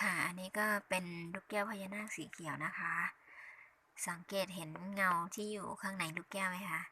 ค่ะ อันนี้ก็เป็นลูกแก้วพญานาคสีเขียวนะคะ สังเกตเห็นเงาที่อยู่ข้างในลูกแก้วไหมคะ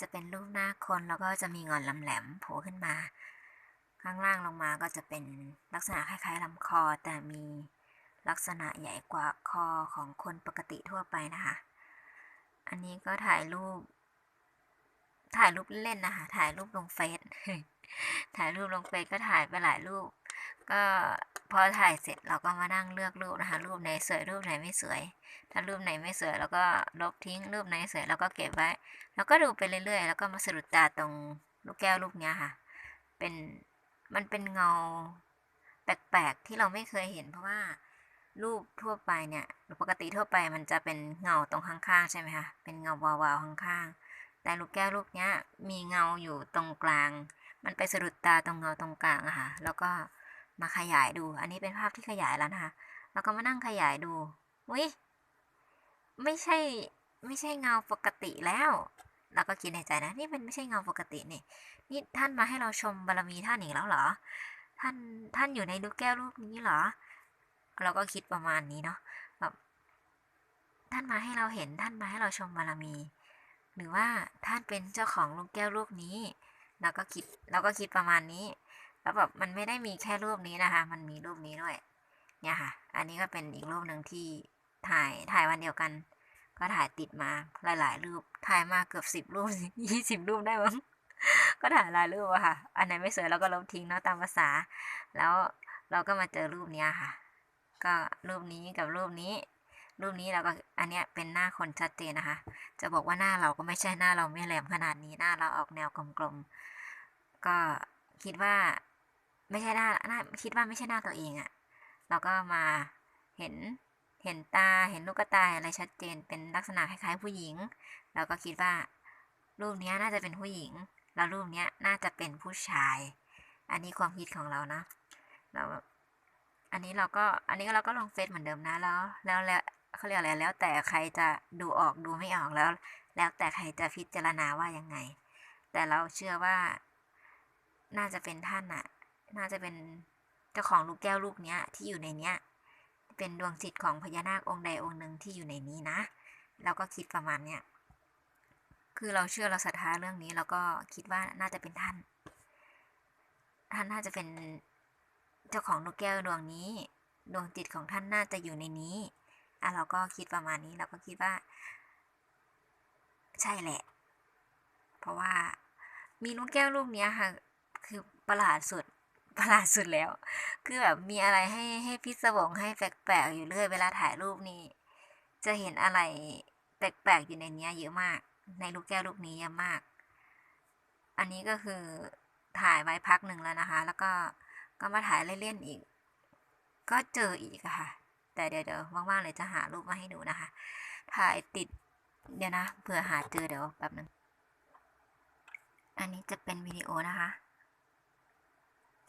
จะเป็นรูปหน้าคนแล้วก็จะมีงอนลำแหลมโผล่ขึ้นมา ข้างล่างลงมาก็จะเป็นลักษณะคล้ายๆลำคอ แต่มีลักษณะใหญ่กว่าคอของคนปกติทั่วไปนะคะ อันนี้ก็ถ่ายรูป ถ่ายรูปเล่นนะคะ ถ่ายรูปลงเฟซ ถ่ายรูปลงเฟซก็ถ่ายไปหลายรูป ก็พอถ่ายเสร็จเราก็มานั่งเลือกรูปนะคะ รูปไหนสวยรูปไหนไม่สวย ถ้ารูปไหนไม่สวยเราก็ลบทิ้งรูปไหนสวยเราก็เก็บไว้ แล้วก็ดูไปเรื่อยๆ แล้วก็มาสะดุดตาตรงลูกแก้วลูกเนี้ยค่ะ เป็นมันเป็นเงาแปลกๆที่เราไม่เคยเห็น เพราะว่ารูปทั่วไปเนี่ยปกติทั่วไปมันจะเป็นเงาตรงข้างๆใช่ไหมคะเป็นเงาวาวๆข้างๆ แต่ลูกแก้วลูกเนี้ยมีเงาอยู่ตรงกลาง มันไปสะดุดตาตรงเงาตรงกลางอะค่ะแล้วก็ มาขยายดู อันนี้เป็นภาพที่ขยายแล้วนะคะแล้วก็มานั่งขยายดูอุ้ยไม่ใช่ไม่ใช่เงาปกติแล้วเราก็คิดในใจนะนี่มันไม่ใช่เงาปกตินี่นี่ท่านมาให้เราชมบารมีท่านอีกแล้วเหรอ ท่านท่านอยู่ในลูกแก้วลูกนี้เหรอ เราก็คิดประมาณนี้เนาะแบบท่านมาให้เราเห็นท่านมาให้เราชมบารมี หรือว่าท่านเป็นเจ้าของลูกแก้วลูกนี้ เราก็คิดเราก็คิดประมาณนี้ แล้วแบบมันไม่ได้มีแค่รูปนี้นะคะ มันมีรูปนี้ด้วย เนี่ยค่ะ อันนี้ก็เป็นอีกรูปหนึ่งที่ถ่ายถ่ายวันเดียวกัน ก็ถ่ายติดมาหลาย ๆ รูป ถ่ายมาเกือบสิบรูปยี่สิบรูปได้มั้ง ก็ถ่ายหลายรูปอะค่ะ อันไหนไม่สวยเราก็ลบทิ้งเนาะตามภาษา แล้วเราก็มาเจอรูปเนี้ยค่ะ ก็รูปนี้กับรูปนี้ รูปนี้เราก็อันเนี้ยเป็นหน้าคนชัดเจนนะคะ จะบอกว่าหน้าเราก็ไม่ใช่หน้าเราไม่แหลมขนาดนี้ หน้าเราออกแนวกลมๆ ก็คิดว่า ไม่ใช่หน้าหน้าคิดว่าไม่ใช่หน้าตัวเองอะเราก็มาเห็นเห็นตาเห็นลูกตาอะไรชัดเจนเป็นลักษณะคล้ายๆ ผู้หญิง เราก็คิดว่า รูปเนี้ยน่าจะเป็นผู้หญิง แล้วรูปเนี้ยน่าจะเป็นผู้ชาย อันนี้ความคิดของเรานะเราอันนี้เราก็อันนี้เราก็ลงเฟซเหมือนเดิมนะแล้ว แล้วแล้วเขาเรียกอะไรแล้วแต่ใครจะดูออกดูไม่ออกแล้ว แล้วแต่ใครจะพิจารณาว่ายังไง แต่เราเชื่อว่าน่าจะเป็นท่านอะ น่าจะเป็นเจ้าของลูกแก้วลูกเนี้ย ที่อยู่ในเนี้ย เป็นดวงจิตของพญานาคองค์ใดองค์หนึ่งที่อยู่ในนี้นะเราก็คิดประมาณเนี้ยคือเราเชื่อเราศรัทธาเรื่องนี้เราก็คิดว่าน่าจะเป็นท่าน ท่านน่าจะเป็นเจ้าของลูกแก้วดวงนี้ ดวงจิตของท่านน่าจะอยู่ในนี้อะเราก็คิดประมาณนี้เราก็คิดว่า ใช่แหละ เพราะว่ามีลูกแก้วลูกเนี้ยค่ะ คือประหลาดสุด ประหลาดสุดแล้ว คือแบบมีอะไรให้ให้พิศวงให้แปลกๆอยู่เรื่อยเวลาถ่ายรูปนี่ จะเห็นอะไรแปลกๆอยู่ในเนี้ยเยอะมาก ในลูกแก้วลูกนี้เยอะมาก อันนี้ก็คือถ่ายไว้พักหนึ่งแล้วนะคะ แล้วก็ก็มาถ่ายเล่นๆอีก ก็เจออีกค่ะ แต่เดี๋ยวเดี๋ยวว่างๆเลยจะหารูปมาให้ดูนะคะ ถ่ายติดเดี๋ยวนะเผื่อหาเจอเดี๋ยวแป๊บนึง อันนี้จะเป็นวิดีโอนะคะ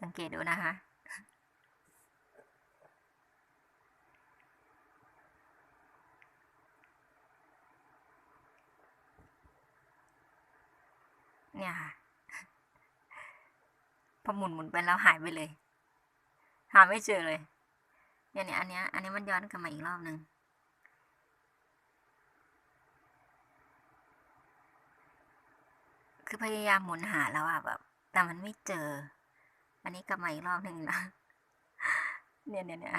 สังเกตดูนะคะ เนี่ยค่ะ พอหมุนหมุนไปแล้วหายไปเลย หาไม่เจอเลยเนี่ยเนี่ยอันเนี้ยอันนี้มันย้อนกลับมาอีกรอบหนึ่งคือพยายามหมุนหาแล้วอะแบบ แต่มันไม่เจอ อันนี้กลับมาอีกรอบหนึ่งนะ เนี่ยเนี่ยเนี่ย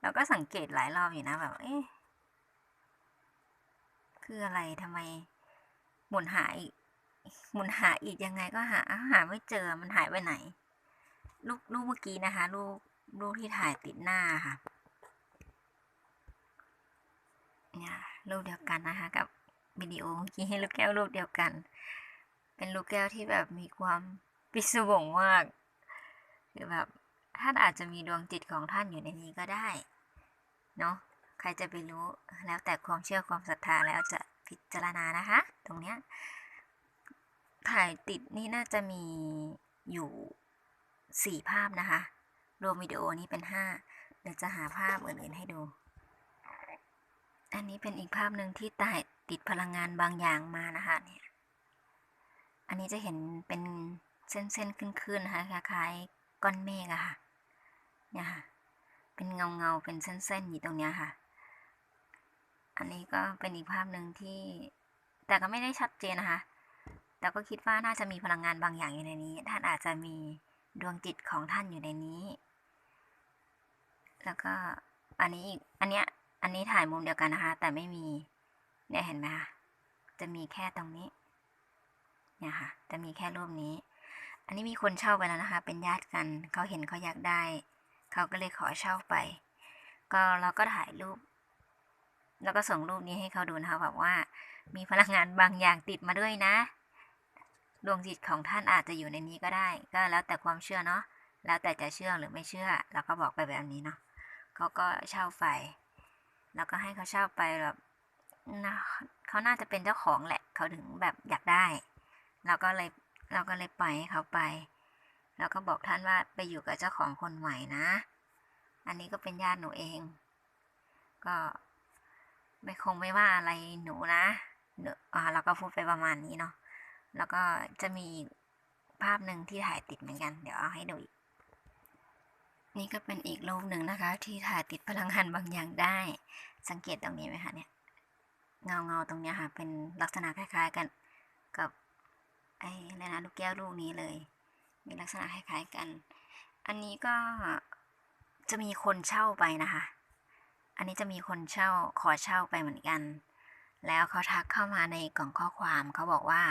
เราก็สังเกตหลายรอบอยู่นะแบบ เอ๊ะ คืออะไรทำไมหมุนหาอีก หมุนหาอีกยังไงก็หา หาไม่เจอ มันหายไปไหนรูปรูปเมื่อกี้นะคะรูปรูปที่ถ่ายติดหน้าค่ะ เนี่ยรูปเดียวกันนะคะ กับวิดีโอเมื่อกี้ให้ลูกแก้วลูกเดียวกัน เป็นลูกแก้วที่แบบมีความ ปิศวงมากคือแบบท่านอาจจะมีดวงจิตของท่านอยู่ในนี้ก็ได้เนาะใครจะไปรู้แล้วแต่ความเชื่อความศรัทธาแล้วจะพิจารณานะคะ ตรงเนี้ยถ่ายติดนี่น่าจะมีอยู่สี่ภาพนะคะ รวมวิดีโอนี้เป็นห้าเดี๋ยวจะหาภาพอื่นๆให้ดู อันนี้เป็นอีกภาพหนึ่งที่ถ่ายติดพลังงานบางอย่างมานะคะเนี่ย อันนี้จะเห็นเป็น เส้นๆขึ้นๆนะคะคล้ายๆก้อนเมฆอะค่ะ เนี่ยค่ะ เป็นเงาเงาๆเป็นเส้นๆอยู่ตรงเนี้ยค่ะ อันนี้ก็เป็นอีกภาพหนึ่งที่ แต่ก็ไม่ได้ชัดเจนนะคะ แต่ก็คิดว่าน่าจะมีพลังงานบางอย่างอยู่ในนี้ ท่านอาจจะมีดวงจิตของท่านอยู่ในนี้ แล้วก็อันนี้อีก อันเนี้ย อันนี้ถ่ายมุมเดียวกันนะคะ แต่ไม่มี เนี่ยเห็นไหมคะ จะมีแค่ตรงนี้ เนี่ยค่ะ จะมีแค่รูปนี้ อันนี้มีคนเช่าไปแล้วนะคะ เป็นญาติกัน เขาเห็นเขาอยากได้ เขาก็เลยขอเช่าไป ก็เราก็ถ่ายรูป แล้วก็ส่งรูปนี้ให้เขาดูนะคะแบบว่า มีพลังงานบางอย่างติดมาด้วยนะ ดวงจิตของท่านอาจจะอยู่ในนี้ก็ได้ ก็แล้วแต่ความเชื่อเนาะ แล้วแต่จะเชื่อหรือไม่เชื่อ เราก็บอกไปแบบนี้เนาะเขาก็เช่าไป แล้วก็ให้เขาเช่าไปแบบนะเขาน่าจะเป็นเจ้าของแหละ เขาถึงแบบอยากได้ เราก็เลย เราก็เลยปล่อยให้เขาไปแล้วก็บอกท่านว่าไปอยู่กับเจ้าของคนใหม่นะ อันนี้ก็เป็นญาติหนูเอง ก็ไม่คงไม่ว่าอะไรหนูนะหนูอ่าเราก็พูดไปประมาณนี้เนาะ แล้วก็จะมีภาพหนึ่งที่ถ่ายติดเหมือนกัน เดี๋ยวเอาให้ดูอีก นี่ก็เป็นอีกรูปหนึ่งนะคะ ที่ถ่ายติดพลังงานบางอย่างได้ สังเกตตรงนี้ไหมคะเนี่ย เงาเงาๆตรงเนี้ยค่ะ เป็นลักษณะคล้าย ๆ กันกับ ไอ้อะไรนะลูกแก้วลูกนี้เลย มีลักษณะคล้ายๆกัน อันนี้ก็จะมีคนเช่าไปนะคะ อันนี้จะมีคนเช่าขอเช่าไปเหมือนกัน แล้วเขาทักเข้ามาในกล่องข้อความเขาบอกว่า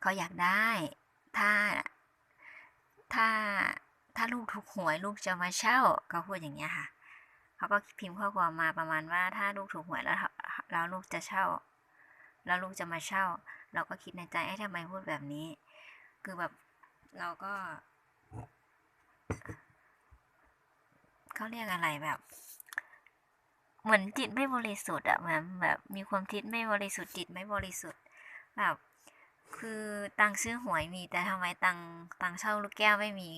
เขาอยากได้ถ้าถ้าถ้าลูกถูกหวยลูกจะมาเช่าเขาพูดอย่างเงี้ยค่ะเขาก็พิมพ์ข้อความมาประมาณว่าถ้าลูกถูกหวยแล้วแล้วลูกจะเช่า แล้วลูกจะมาเช่า เราก็คิดในใจไอ้ทำไมพูดแบบนี้ คือแบบเราก็เขาเรียกอะไรแบบ เหมือนจิตไม่บริสุทธิ์อะเหมือนแบบมีความคิดไม่บริสุทธิ์จิตไม่บริสุทธิ์ แบบ คือตังค์ซื้อหวยมี แต่ทำไมตังค์ตังค์เช่าลูกแก้วไม่มี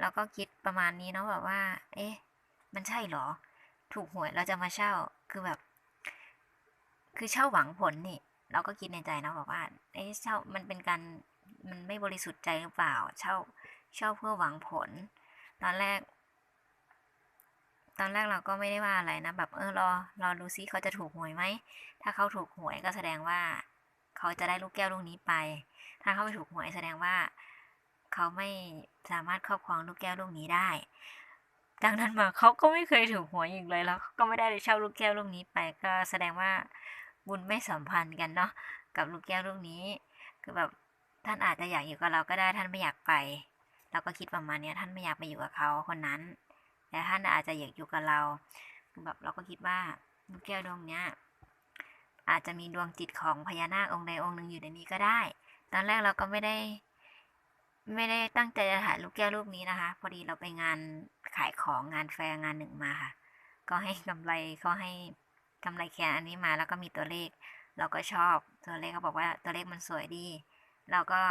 เราก็คิดประมาณนี้เนาะแบบว่า เอ๊ะ มันใช่หรอ ถูกหวยเราจะมาเช่าคือแบบ คือเช่าหวังผลนี่ เราก็คิดในใจนะบอกว่า เอ๊ะเช่ามันเป็นการมันไม่บริสุทธิ์ใจหรือเปล่า เช่าเช่าเพื่อหวังผล ตอนแรก ตอนแรกเราก็ไม่ได้ว่าอะไรนะ แบบเออรอรอดูซิเขาจะถูกหวยไหม ถ้าเขาถูกหวยก็แสดงว่า เขาจะได้ลูกแก้วลูกนี้ไป ถ้าเขาไม่ถูกหวยแสดงว่า เขาไม่สามารถครอบครองลูกแก้วลูกนี้ได้ดังนั้นมาเขาก็ไม่เคยถูกหวยอีกเลยแล้วก็ไม่ได้เช่าลูกแก้วลูกนี้ไปก็แสดงว่า บุญไม่สัมพันธ์กันเนาะกับลูกแก้วลูกนี้ คือแบบท่านอาจจะอยากอยู่กับเราก็ได้ท่านไม่อยากไป เราก็คิดประมาณนี้ท่านไม่อยากไปอยู่กับเขาคนนั้น แต่ท่านอาจจะอยากอยู่กับเราคือแบบเราก็คิดว่าลูกแก้วดวงเนี้ยอาจจะมีดวงจิตของพญานาคองค์ใดองค์หนึ่งอยู่ในนี้ก็ได้ ตอนแรกเราก็ไม่ได้ ไม่ได้ตั้งใจจะถ่ายลูกแก้วรูปนี้นะคะ พอดีเราไปงานขายของงานแฟร์งานหนึ่งมาค่ะ ก็ให้กำไรเขาให้ กำไรแคนอันนี้มาแล้วก็มีตัวเลข เราก็ชอบตัวเลขเขาบอกว่าตัวเลขมันสวยดี เราก็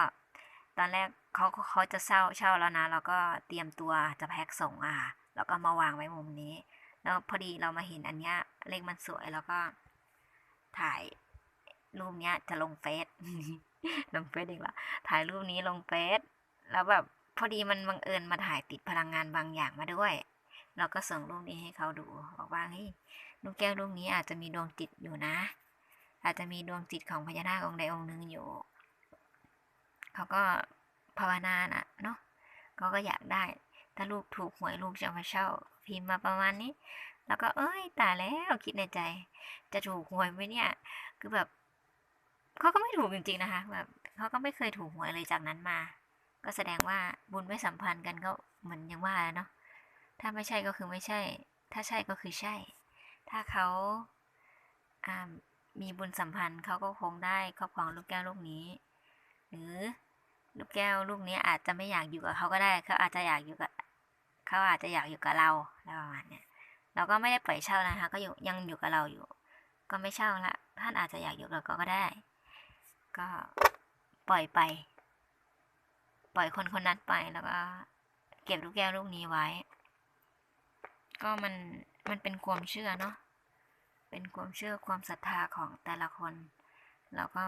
ตอนแรกเขาเขาจะเช่าเช่าแล้วนะ เราก็เตรียมตัวจะแพ็คส่งอะแล้วก็มาวางไว้มุมนี้ แล้วพอดีเรามาเห็นอันเนี้ยเลขมันสวยแล้วก็ ถ่ายรูปเนี้ยจะลงเฟซลงเฟซอีกละถ่ายรูปนี้ลงเฟซแล้วแบบพอดีมันบังเอิญมาถ่ายติดพลังงานบางอย่างมาด้วย เราก็ส่งรูปนี้ให้เขาดูบอกว่าเฮ้ย ลูกแก้วลูกนี้อาจจะมีดวงจิตอยู่นะ อาจจะมีดวงจิตของพญานาคองค์ใดองค์หนึ่งอยู่ เขาก็ภาวนานะเนาะเขาก็อยากได้ ถ้าลูกถูกหวยลูกจะมาเช่า พิมพ์มาประมาณนี้ แล้วก็เอ้ยตายแล้วคิดในใจ จะถูกหวยไหมเนี่ย คือแบบเขาก็ไม่ถูกจริงๆนะคะแบบเขาก็ไม่เคยถูกหวยเลยจากนั้นมา ก็แสดงว่าบุญไม่สัมพันธ์กันก็เหมือนอย่างว่าเนาะถ้าไม่ใช่ก็คือไม่ใช่ ถ้าใช่ก็คือใช่ ถ้าเขาามีบุญสัมพันธ์เขาก็คงได้ครอบครองลูกแก้วลูกนี้ หรือลูกแก้วลูกนี้อาจจะไม่อยากอยู่กับเขาก็ได้เขาอาจจะอยากอยู่กับเขาอาจจะอยากอยู่กับเราอะไรประมาณเนี้ยเราก็ไม่ได้ปล่อยเช่านะคะ ก็อยู่ยังอยู่กับเราอยู่ ก็ไม่เช่าละท่านอาจจะอยากอยู่กับเราก็ได้ ก็ปล่อยไป ปล่อยคนคนนั้นไปแล้วก็เก็บลูกแก้วลูกนี้ไว้ ก็มันมันเป็นความเชื่อเนาะ เป็นความเชื่อความศรัทธาของแต่ละคน แล้วก็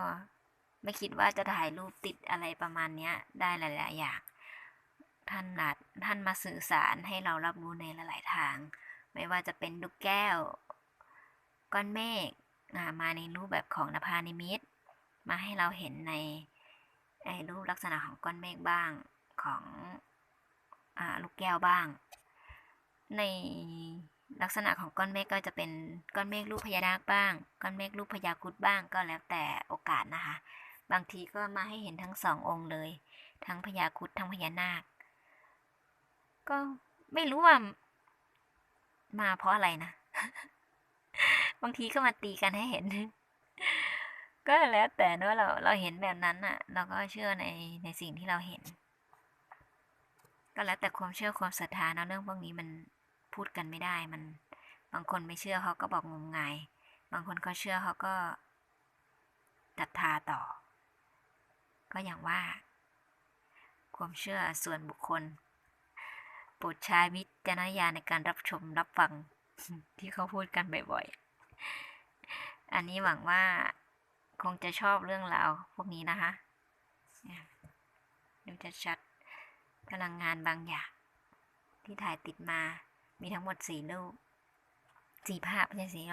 ไม่คิดว่าจะถ่ายรูปติดอะไรประมาณนี้ได้หลาย ๆ อย่าง ท่านอาจท่านมาสื่อสารให้เรารับรู้ในหลาย ๆ ทาง ไม่ว่าจะเป็นลูกแก้ว ก้อนเมฆมาในรูปแบบของนภานิมิต มาให้เราเห็นในไอ้รูปลักษณะของก้อนเมฆบ้างของอลูกแก้วบ้าง ใน ลักษณะของก้อนเมฆก็จะเป็นก้อนเมฆรูปพญานาคบ้าง ก้อนเมฆรูปพญาครุดบ้างก็แล้วแต่โอกาสนะคะ บางทีก็มาให้เห็นทั้งสององค์เลย ทั้งพญาครุดทั้งพญานาค ก็ไม่รู้ว่า มาเพราะอะไรนะ บางทีก็มาตีกันให้เห็น ก็แล้วแต่เนอะเราเราเห็นแบบนั้นอะ เราก็เชื่อในในสิ่งที่เราเห็น ก็แล้วแต่ความเชื่อความศรัทธาเนอะเรื่องพวกนี้มัน พูดกันไม่ได้มัน บางคนไม่เชื่อเขาก็บอกงมงาย บางคนก็เชื่อเขาก็ศรัทธาต่อ ก็อย่างว่า ความเชื่อส่วนบุคคลโปรดใช้วิจารณญาณในการรับชมรับฟังที่เขาพูดกันบ่อยๆ อันนี้หวังว่าคงจะชอบเรื่องราวพวกนี้นะคะเนี่ยดูจะชัดพลังงานบางอย่างที่ถ่ายติดมา มีทั้งหมดสี่รูปสี่ภาพไม่ใช่สี่